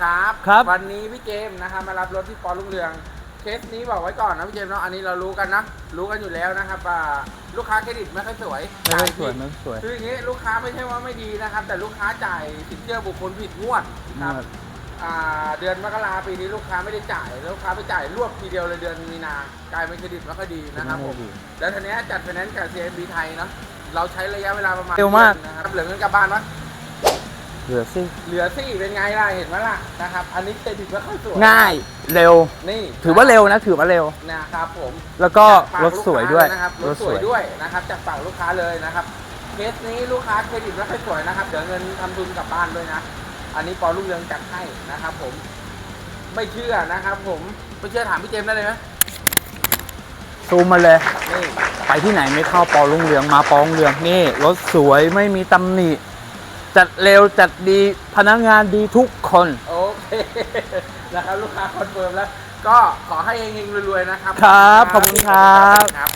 ครับ ครับ วันนี้พี่เจมส์นะครับมารับรถที่ปอลุ่งเรืองเคสนี้บอกไว้ก่อนนะพี่เจมส์เนาะอันนี้เรารู้กันนะ รู้กันอยู่แล้วนะครับว่าลูกค้าเครดิตไม่ค่อยสวยไม่ค่อยสวยจ่าไม่ผิดค่อยสวย คืออย่างนี้ลูกค้าไม่ใช่ว่าไม่ดีนะครับ แต่ลูกค้าจ่ายสินเชื่อบุคคลผิดงวดครับงวดอ่าเดือนมกราปีนี้ลูกค้าไม่ได้จ่ายแล้วลูกค้าไปจ่ายรวบทีเดียวเลยเดือนมีนากลายเป็นเครดิตไม่ค่อยดีนะครับผมไม่ดีแล้วทีเนี้ยจัดไฟแนนซ์กับ CMB ไทยเนาะเราใช้ระยะเวลาประมาณเร็วมาก ดือนนะครับเหลือเงินกลับบ้านปะ เหลือสิเหลือสี่เป็นไงล่ะเห็นไหมล่ะนะครับ อันนี้เครดิตไม่ค่อยสวยง่ายเร็ว นี่ถือว่าเร็วนะ ถือว่าเร็วนะครับผมแล้วก็จากรปากถลูกสวยด้วยค้านะครับรถสวยด้วยนะครับจากฝั่งลูกค้าเลยนะครับเคสนี้ลูกค้าเครดิตไม่ค่อยสวยนะครับเดี๋ยวเงินทำทุนกลับบ้านด้วยนะ อันนี้ปอลูกเรืองจัดให้นะครับ ผม ไม่เชื่อนะครับ ผมไม่เชื่อถามพี่เจมส์ได้เลยไหมซูมมาเลยนี่ไปที่ไหนไม่เข้าปอรุ่งเรืองมาปอรุ่งเรืองนี่รถสวยไม่มีตำหนิ จัดเร็วจัดดีพนักงานดีทุกคน โอเคนะครับลูกค้าคอนเฟิร์มแล้ว ก็ขอให้เฮงๆรวยๆนะครับครับขอบคุณครับครับ